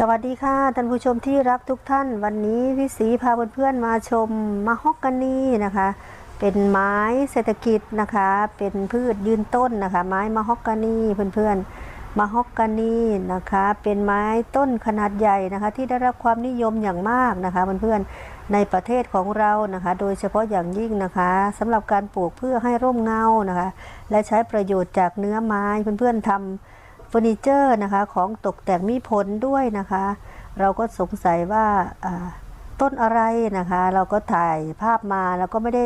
สวัสดีค่ะท่านผู้ชมที่รักทุกท่าน วันนี้พี่สีพาเพื่อนๆมาชมมะฮอกกานีนะคะ เป็นไม้เศรษฐกิจนะคะ เป็นพืชยืนต้นนะคะ ไม้มะฮอกกานีเพื่อนๆมะฮอกกานีนะคะ เป็นไม้ต้นขนาดใหญ่นะคะ ที่ได้รับความนิยมอย่างมากนะคะเพื่อนๆในประเทศของเรานะคะ โดยเฉพาะอย่างยิ่งนะคะสำหรับการปลูกเพื่อให้ร่มเงานะคะ และใช้ประโยชน์จากเนื้อไม้เพื่อนๆทำ เฟอร์นิเจอร์นะคะของตกแต่งมีผลด้วยนะคะ เราก็สงสัยว่าต้นอะไรนะคะ เราก็ถ่ายภาพมาแล้วก็ไม่ได้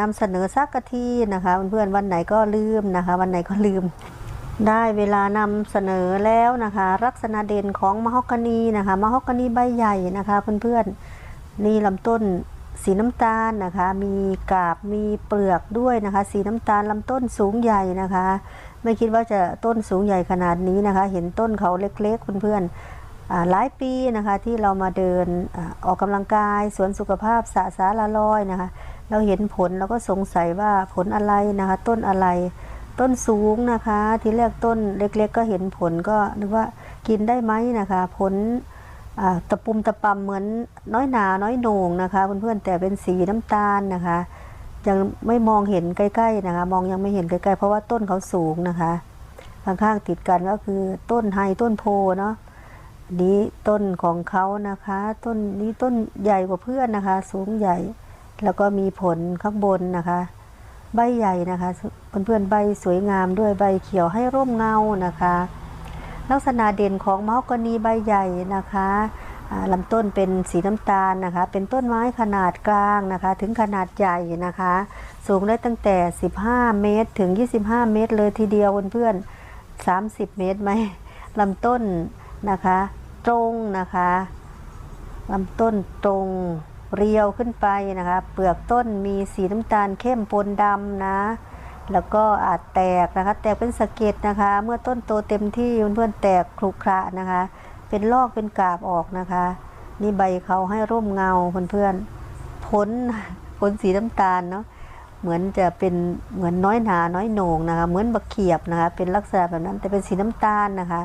นำเสนอสักทีนะคะเพื่อนๆวันไหนก็ลืมนะคะ วันไหนก็ลืม ได้เวลานำเสนอแล้วนะคะ ลักษณะเด่นของมะฮอกกานีนะคะมะฮอกกานีใบใหญ่นะคะเพื่อนๆนี่ลำต้นสีน้ำตาลนะคะ มีกาบมีเปลือกด้วยนะคะ สีน้ำตาลลำต้นสูงใหญ่นะคะ ไม่คิดว่าจะต้นสูงใหญ่ขนาดนี้นะคะ เห็นต้นเขาเล็กๆเพื่อนๆหลายปีนะคะที่เรามาเดินอออกกำลังกายสวนสุขภาพสะสาละลอยนะคะ เราเห็นผลเราก็สงสัยว่าผลอะไรนะคะ ต้นอะไร ต้นสูงนะคะ ที่แรกต้นเล็ก ๆ ก็เห็นผลก็นึกว่ากินได้ไหมนะคะ ผลตะปุ่มตะปำเหมือนน้อยหนาน้อยโหน่งนะคะเพื่อนๆแต่เป็นสีน้ำตาลนะคะ ยังไม่มองเห็นใกล้ๆนะคะ มองยังไม่เห็นใกล้ๆ เพราะว่าต้นเขาสูงนะคะข้างๆติดกันก็คือต้นไฮต้นโพเนาะนี้ต้นของเขานะคะ ต้นนี้ต้นใหญ่กว่าเพื่อนนะคะ สูงใหญ่ แล้วก็มีผลข้างบนนะคะ ใบใหญ่นะคะเพื่อนๆใบสวยงามด้วยใบเขียวให้ร่มเงานะคะ ลักษณะเด่นของมอกกนีใบใหญ่นะคะ ลำต้นเป็นสีน้ำตาลนะคะ เป็นต้นไม้ขนาดกลางนะคะ ถึงขนาดใหญ่นะคะ สูงได้ตั้งแต่ 15 เมตรถึง 25 เมตร เลยทีเดียวเพื่อนๆ30 เมตรไหมลำต้นนะคะ ตรงนะคะลำต้นตรงเรียวขึ้นไปนะคะ เปลือกต้นมีสีน้ำตาลเข้มปนดำนะ แล้วก็อาจแตกนะคะ แตกเป็นสะเก็ดนะคะ เมื่อต้นโตเต็มที่เพื่อนๆแตกครุขระนะคะ เป็นลอกเป็นกาบออกนะคะ นี่ใบเขาให้ร่มเงาเพื่อนๆผลผลสีน้ำตาลเนาะเหมือนจะเป็นเหมือนน้อยหนาน้อยโหน่งนะคะ เหมือนบักเขียบนะคะ เป็นลักษณะแบบนั้นแต่เป็นสีน้ำตาลนะคะ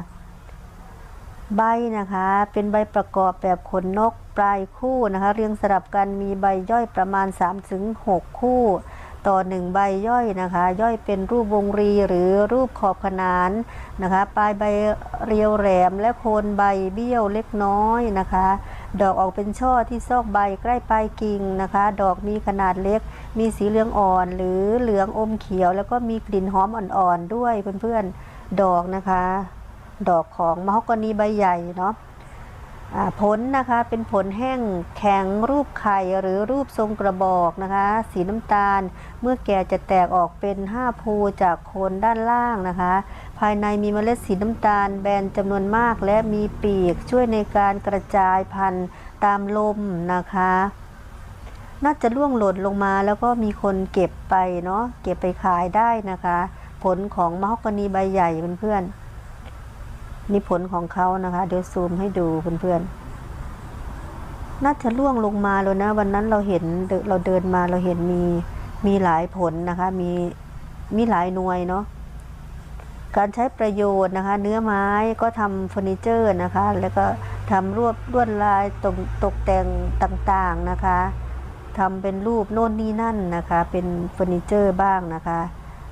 ใบนะคะ เป็นใบประกอบแบบขนนกปลายคู่นะคะ เรียงสลับกันมีใบย่อยประมาณ3-6คู่ ต่อหนึ่งใบย่อยนะคะ ย่อยเป็นรูปวงรีหรือรูปขอบขนานนะคะ ปลายใบเรียวแหลมและโคนใบเบี้ยวเล็กน้อยนะคะ ดอกออกเป็นช่อที่ซอกใบใกล้ปลายกิ่งนะคะ ดอกมีขนาดเล็ก มีสีเหลืองอ่อน หรือเหลืองอมเขียว แล้วก็มีกลิ่นหอมอ่อนๆด้วยเพื่อนๆดอกนะคะ ดอกของมะฮอกกานีใบใหญ่เนาะ ผลนะคะเป็นผลแห้งแข็งรูปไข่หรือรูปทรงกระบอกนะคะ สีน้ำตาล เมื่อแก่จะแตกออกเป็น 5 ภูจากโคนด้านล่างนะคะ ภายในมีเมล็ดสีน้ำตาลแบนจำนวนมากและมีปีกช่วยในการกระจายพันธุ์ตามลมนะคะ น่าจะล่วงหล่นลงมาแล้วก็มีคนเก็บไปเนาะเก็บไปขายได้นะคะ ผลของมะฮอกกานีใบใหญ่เพื่อนๆ นี่ผลของเขานะคะ เดี๋ยวซูมให้ดูเพื่อนๆ น่าจะล่วงลงมาเลยนะ วันนั้นเราเห็นเดินเราเดินมาเราเห็นมีมีหลายผลนะคะ มีมีหลายหน่วยเนาะการใช้ประโยชน์นะคะ เนื้อไม้ก็ทำเฟอร์นิเจอร์นะคะ แล้วก็ทำรวบลวดลายตกตกแต่งต่างๆนะคะทำเป็นรูปโน่นนี่นั่นนะคะ เป็นเฟอร์นิเจอร์บ้างนะคะ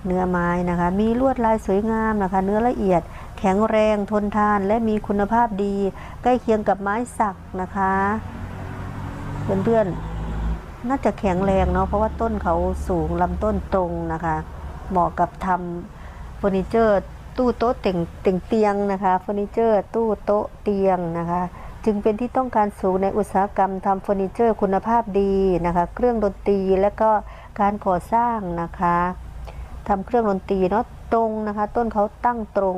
เนื้อไม้นะคะ มีลวดลายสวยงามนะคะ เนื้อละเอียด แข็งแรงทนทานและมีคุณภาพดี ใกล้เคียงกับไม้สักนะคะ เพื่อนๆน่าจะแข็งแรงเนาะเพราะว่าต้นเขาสูงลำต้นตรงนะคะ เหมาะกับทำเฟอร์นิเจอร์ ตู้โต๊ะเต่งเต่งเตียงนะคะเฟอร์นิเจอร์ ตู้โต๊ะเตียงนะคะ จึงเป็นที่ต้องการสูงในอุตสาหกรรมทำเฟอร์นิเจอร์ คุณภาพดีนะคะ เครื่องดนตรีและก็การก่อสร้างนะคะทำเครื่องดนตรีเนาะตรงนะคะ ต้นเขาตั้งตรง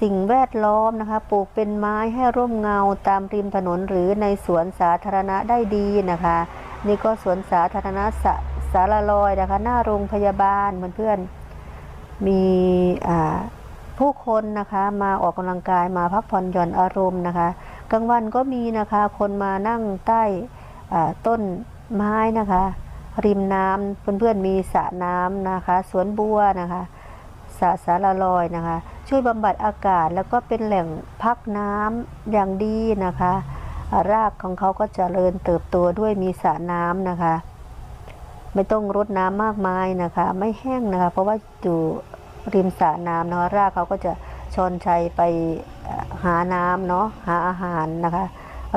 สิ่งแวดล้อมนะคะ ปลูกเป็นไม้ให้ร่มเงาตามริมถนนหรือในสวนสาธารณะได้ดีนะคะ นี่ก็สวนสาธารณะสะสารลอยนะคะ หน้าโรงพยาบาลเพื่อนๆมีผู้คนนะคะมาออกกำลังกายมาพักผ่อนหย่อนอารมณ์นะคะ กลางวันก็มีนะคะคนมานั่งใต้ต้นไม้นะคะ ริมน้ำเพื่อนๆมีสระน้ำนะคะ สวนบัวนะคะสาสารลอยนะคะ ช่วยบำบัดอากาศ แล้วก็เป็นแหล่งพักน้ำอย่างดีนะคะ รากของเขาก็จเจริญเติบโตด้วยมีสระน้ำนะคะ ไม่ต้องรดน้ำมากมายนะคะ ไม่แห้งนะคะ เพราะว่าอยู่ริมสระน้ำนะคะรากเขาก็จะชอนชัยไปหาน้ำเนาะหาอาหารนะคะ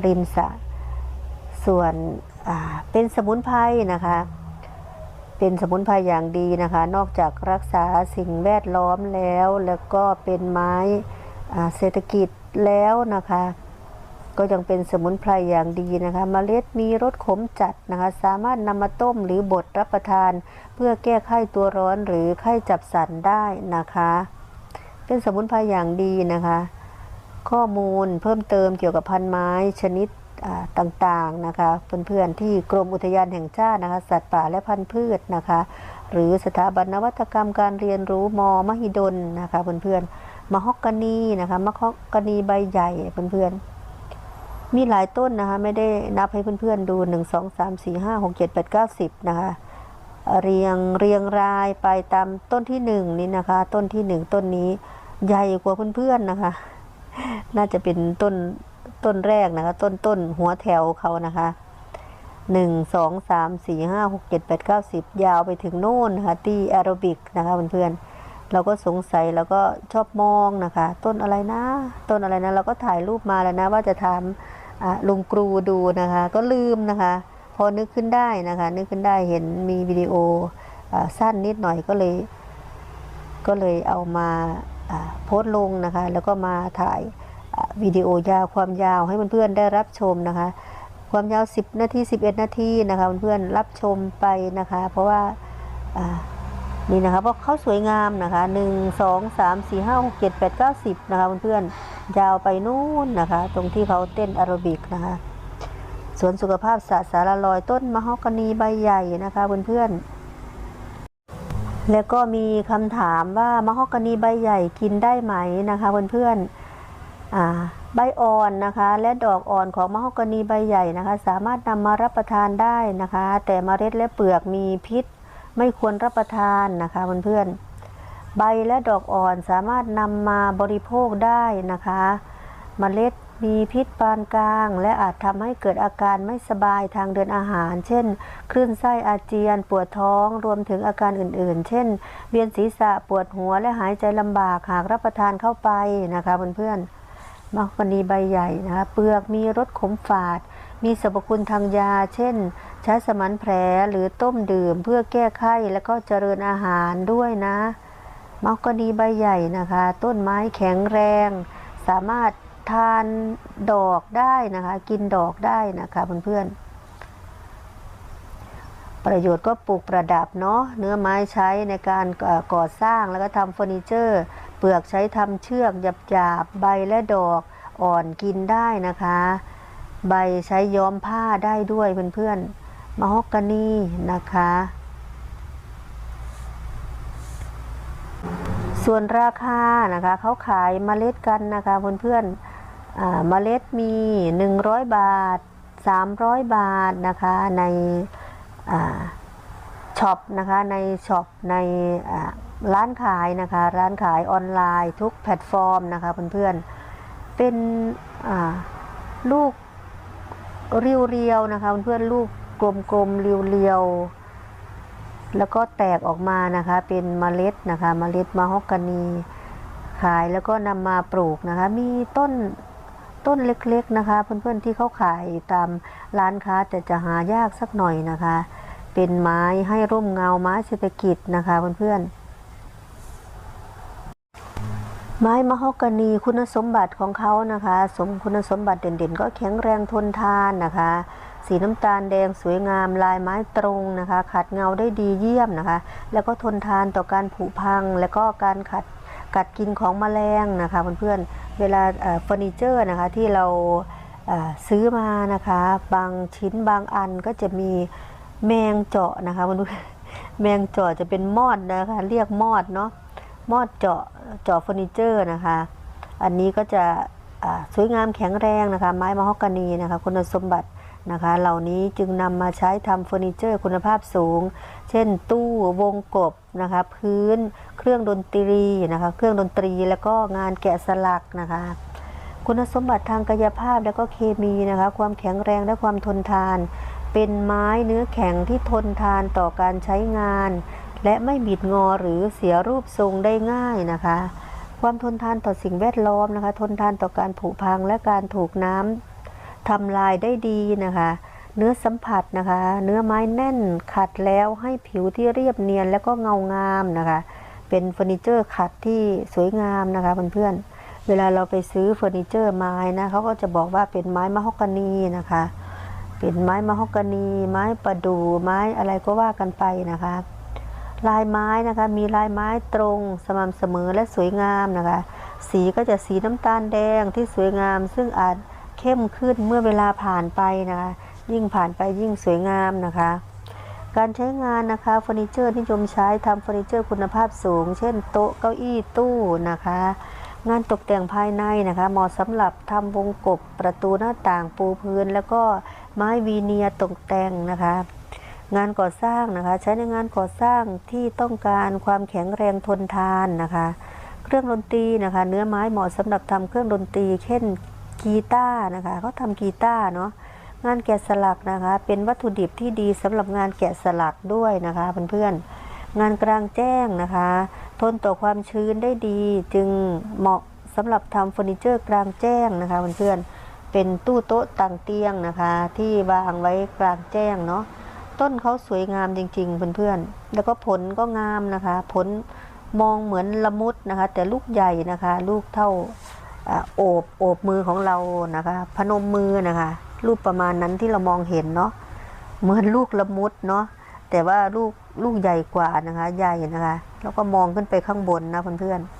ริมสระส่วนเป็นสมุนไพรนะคะ เป็นสมุนไพรอย่างดีนะคะ นอกจากรักษาสิ่งแวดล้อมแล้ว แล้วก็เป็นไม้เศรษฐกิจแล้วนะคะ ก็ยังเป็นสมุนไพรอย่างดีนะคะมเมล็ดมีรสขมจัดนะคะ สามารถนำมาต้มหรือบดรับประทาน เพื่อแก้ไข้ตัวร้อนหรือไข้จับสันได้นะคะ เป็นสมุนไพรอย่างดีนะคะ ข้อมูลเพิ่มเติมเกี่ยวกับพันไม้ชนิด ต่างๆนะคะเพื่อนๆที่กรมอุทยานแห่งชาตินะคะสัตว์ป่าและพันธุ์พืชนะคะหรือสถาบันนวัตกรรมการเรียนรู้มมหิดลนะคะเพื่อนๆมะฮอกกานีนะคะมะฮอกกานีใบใหญ่เพื่อนๆมีหลายต้นนะคะไม่ได้นับให้เพื่อนๆดู 1 2 3 4 5 6 7 8 9 10นะคะเรียงเรียงรายไปตามต้นที่หนึ่งนี่นะคะ ต้นที่หนึ่งต้นนี้ใหญ่กว่าเพื่อนๆนะคะ น่าจะเป็นต้น ต้นแรกนะคะ ต้นต้นหัวแถวเขานะคะหนึ่งสองสามสี่ห้าหกเจ็ดแปดเก้าสิบยาวไปถึงโน่นนะคะที่แอโรบิกนะคะเพื่อนๆเราก็สงสัยแล้วก็ชอบมองนะคะ ต้นอะไรนะ ต้นอะไรนะ เราก็ถ่ายรูปมาแล้วนะ ว่าจะถามลุงครูดูนะคะ ก็ลืมนะคะ พอนึกขึ้นได้นะคะ นึกขึ้นได้เห็นมีวิดีโออสั้นนิดหน่อยก็เลย ก็เลยเอามาโพสต์ลงนะคะ แล้วก็มาถ่าย วิดีโอยาวความยาวให้เพื่อนๆได้รับชมนะคะ ความยาว 10 นาที 11 นาทีนะคะเพื่อนๆรับชมไปนะคะ เพราะว่านี่นะคะเพราะเขาสวยงามนะคะ 1 2 3 4 5 6 7 8 9 10 นะคะเพื่อนๆยาวไปนู่นนะคะ ตรงที่เขาเต้นแอโรบิกนะคะสวนสุขภาพสะสารลอยต้นมะฮอกกานีใบใหญ่นะคะเพื่อนๆแล้วก็มีคำถามว่ามะฮอกกานีใบใหญ่กินได้ไหมนะคะเพื่อนๆอ่า ใบอ่อนนะคะ และดอกอ่อนของมะฮอกกานีใบใหญ่นะคะ สามารถนำมารับประทานได้นะคะ แต่เมล็ดและเปลือกมีพิษ ไม่ควรรับประทานนะคะเพื่อนๆใบและดอกอ่อนสามารถนำมาบริโภคได้นะคะเมล็ดมีพิษปานกลาง และอาจทำให้เกิดอาการไม่สบายทางเดินอาหาร เช่น คลื่นไส้อาเจียน ปวดท้องรวมถึงอาการอื่นๆ เช่น เวียนศีรษะปวดหัวและหายใจลำบากหากรับประทานเข้าไปนะคะเพื่อนๆ มะฮอกกานีใบใหญ่นะคะเปลือกมีรสขมฝาด มีสรรพคุณทางยา เช่น ใช้สมันแผลหรือต้มดื่มเพื่อแก้ไข้และก็เจริญอาหารด้วยนะมะฮอกกนีใบใหญ่นะคะ ต้นไม้แข็งแรง สามารถทานดอกได้นะคะ กินดอกได้นะคะเพื่อนๆประโยชน์ก็ปลูกประดับเนาะเนื้อไม้ใช้ในการก่อสร้างแล้วก็ทำเฟอร์นิเจอร์ เปลือกใช้ทำเชือกหยาบๆ ใบและดอกอ่อนกินได้นะคะ ใบใช้ย้อมผ้าได้ด้วยเพื่อนๆมะฮอกกานีนะคะ ส่วนราคานะคะเขาขายเมล็ดกันนะคะเพื่อนๆเมล็ดมี 100 บาท 300 บาทนะคะในอ่า ช็อปนะคะในช็อปในร้านขายนะคะร้านขายออนไลน์ทุกแพลตฟอร์มนะคะเพื่อนๆเป็นลูกเรียวๆนะคะเพื่อนๆลูกกลมๆเรียวๆแล้วก็แตกออกมานะคะเป็นเมล็ดนะคะเมล็ดมะฮอกกานีขายแล้วก็นำมาปลูกนะคะมีต้นต้นเล็กๆนะคะ เพื่อนๆที่เขาขายตามร้านค้าแต่จะหายากสักหน่อยนะคะ เป็นไม้ให้ร่มเงาไม้เศรษฐกิจนะคะเพื่อนๆ ไม้มะฮอกกานีคุณสมบัติของเขานะคะ สมคุณสมบัติเด่นๆ ก็แข็งแรงทนทานนะคะ สีน้ำตาลแดงสวยงามลายไม้ตรงนะคะ ขัดเงาได้ดีเยี่ยมนะคะ แล้วก็ทนทานต่อการผุพัง แล้วก็การขัดกัดกินของแมลงนะคะเพื่อนๆ เวลาเฟอร์นิเจอร์นะคะที่เราซื้อมานะคะ บางชิ้นบางอันก็จะมี แมงเจาะนะคะเพื่อนแมงเจาะจะเป็นมอดนะคะ เรียกมอดเนาะมอดเจาะเจาะเฟอร์นิเจอร์นะคะ อันนี้ก็จะสวยงามแข็งแรงนะคะ ไม้มะฮอกกานีนะคะ คุณสมบัตินะคะ เหล่านี้จึงนำมาใช้ทำเฟอร์นิเจอร์คุณภาพสูง เช่น ตู้วงกบนะคะ พื้นเครื่องดนตรีนะคะ เครื่องดนตรีแล้วก็งานแกะสลักนะคะ คุณสมบัติทางกายภาพและก็เคมีนะคะ ความแข็งแรงและความทนทาน เป็นไม้เนื้อแข็งที่ทนทานต่อการใช้งาน และไม่บิดงอหรือเสียรูปทรงได้ง่ายนะคะ ความทนทานต่อสิ่งแวดล้อมนะคะ ทนทานต่อการผุพังและการถูกน้ำทำลายได้ดีนะคะ เนื้อสัมผัสนะคะ เนื้อไม้แน่นขัดแล้วให้ผิวที่เรียบเนียนและก็เงางามนะคะ เป็นเฟอร์นิเจอร์ขัดที่สวยงามนะคะเพื่อนๆเวลาเราไปซื้อเฟอร์นิเจอร์ไม้นะเขาก็จะบอกว่าเป็นไม้มะฮอกกานีนะคะ เป็นไม้มะฮอกกานี ไม้ประดู่ไม้อะไรก็ว่ากันไปนะคะ ลายไม้นะคะมีลายไม้ตรงสม่ำเสมอและสวยงามนะคะ สีก็จะสีน้ำตาลแดงที่สวยงาม ซึ่งอาจเข้มขึ้นเมื่อเวลาผ่านไปนะคะ ยิ่งผ่านไปยิ่งสวยงามนะคะ การใช้งานนะคะเฟอร์นิเจอร์ที่นิยมใช้ทำเฟอร์นิเจอร์คุณภาพสูง เช่นโต๊ะเก้าอี้ตู้นะคะงานตกแต่งภายในนะคะเหมาะสำหรับทำวงกบประตูหน้าต่างปูพื้น แล้วก็ ไม้วีเนียตกแต่งนะคะ งานก่อสร้างนะคะ ใช้ในงานก่อสร้างที่ต้องการความแข็งแรงทนทานนะคะ เครื่องดนตรีนะคะ เนื้อไม้เหมาะสำหรับทำเครื่องดนตรีเช่นกีตาร์นะคะเขาทำกีตาร์เนาะงานแกะสลักนะคะ เป็นวัตถุดิบที่ดีสำหรับงานแกะสลักด้วยนะคะเพื่อนๆงานกลางแจ้งนะคะ ทนต่อความชื้นได้ดีจึงเหมาะสำหรับทำเฟอร์นิเจอร์กลางแจ้งนะคะเพื่อนๆ เป็นตู้โต๊ะต่างเตียงนะคะ ที่วางไว้กลางแจ้งเนาะต้นเขาสวยงามจริงๆเพื่อนๆแล้วก็ผลก็งามนะคะ ผลมองเหมือนละมุดนะคะ แต่ลูกใหญ่นะคะ ลูกเท่าอโอบโอบมือของเรานะคะ พนมมือนะคะ รูปประมาณนั้นที่เรามองเห็นเนาะเหมือนลูกละมุดเนาะแต่ว่าลูกลูกใหญ่กว่านะคะ ใหญ่นะคะ แล้วก็มองขึ้นไปข้างบนนะเพื่อนๆ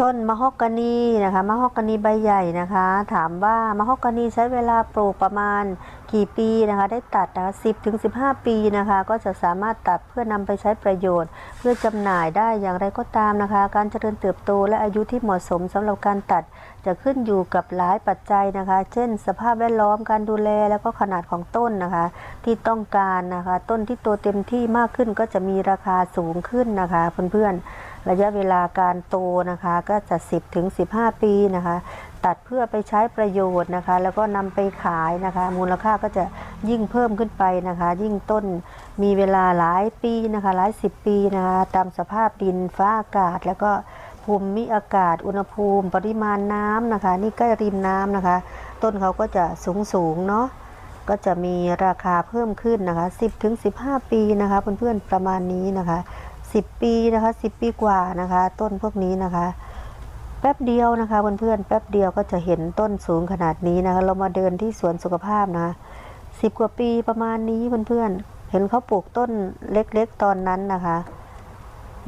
ต้นมะฮอกกานีนะคะมะฮอกกานีใบใหญ่นะคะ ถามว่ามะฮอกกานีใช้เวลาปลูกประมาณกี่ปีนะคะ ได้ตัดนะคะสิบถึง15ปีนะคะ ก็จะสามารถตัดเพื่อนำไปใช้ประโยชน์ เพื่อจำหน่ายได้อย่างไรก็ตามนะคะ การเจริญเติบโตและอายุที่เหมาะสมสำหรับการตัด จะขึ้นอยู่กับหลายปัจจัยนะคะ เช่น สภาพแวดล้อมการดูแลแล้วก็ขนาดของต้นนะคะ ที่ต้องการนะคะ ต้นที่โตเต็มที่มากขึ้นก็จะมีราคาสูงขึ้นนะคะเพื่อนๆระยะเวลาการโตนะคะก็จะ 10ถึง15 ปีนะคะ ตัดเพื่อไปใช้ประโยชน์นะคะ แล้วก็นำไปขายนะคะ มูลค่าก็จะยิ่งเพิ่มขึ้นไปนะคะ ยิ่งต้นมีเวลาหลายปีนะคะ หลายสิบปีนะคะ ตามสภาพดินฟ้าอากาศแล้วก็ ภูมิอากาศ อุณหภูมิ ปริมาณน้ำนะคะ นี่ใกล้ริมน้ำนะคะ ต้นเขาก็จะสูงสูงเนาะก็จะมีราคาเพิ่มขึ้นนะคะ 10ถึง15 ปีนะคะเพื่อนๆประมาณนี้นะคะ 10 ปีนะคะ 10 ปีกว่านะคะ ต้นพวกนี้นะคะ แป๊บเดียวนะคะเพื่อนๆแป๊บเดียวก็จะเห็นต้นสูงขนาดนี้นะคะ เรามาเดินที่สวนสุขภาพนะคะสิบกว่าปีประมาณนี้เพื่อนๆเห็นเขาปลูกต้นเล็กๆตอนนั้นนะคะ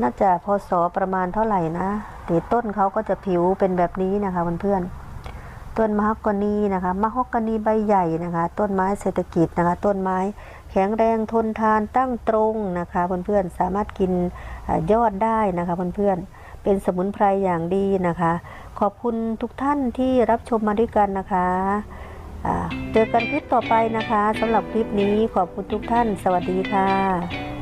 น่าจะพศประมาณเท่าไหร่นะแต่ต้นเขาก็จะผิวเป็นแบบนี้นะคะเพื่อนๆต้นมะฮอกกานีนะคะมะฮอกกานีใบใหญ่นะคะ ต้นไม้เศรษฐกิจนะคะ ต้นไม้แข็งแรงทนทานตั้งตรงนะคะเพื่อนๆสามารถกินอยอดได้นะคะเพื่อนๆเป็นสมุนไพรอย่างดีนะคะ ขอบคุณทุกท่านที่รับชมมาด้วยกันนะคะเจอกันคลิปต่อไปนะคะสำหรับคลิปนี้ขอบคุณทุกท่าน สวัสดีค่ะ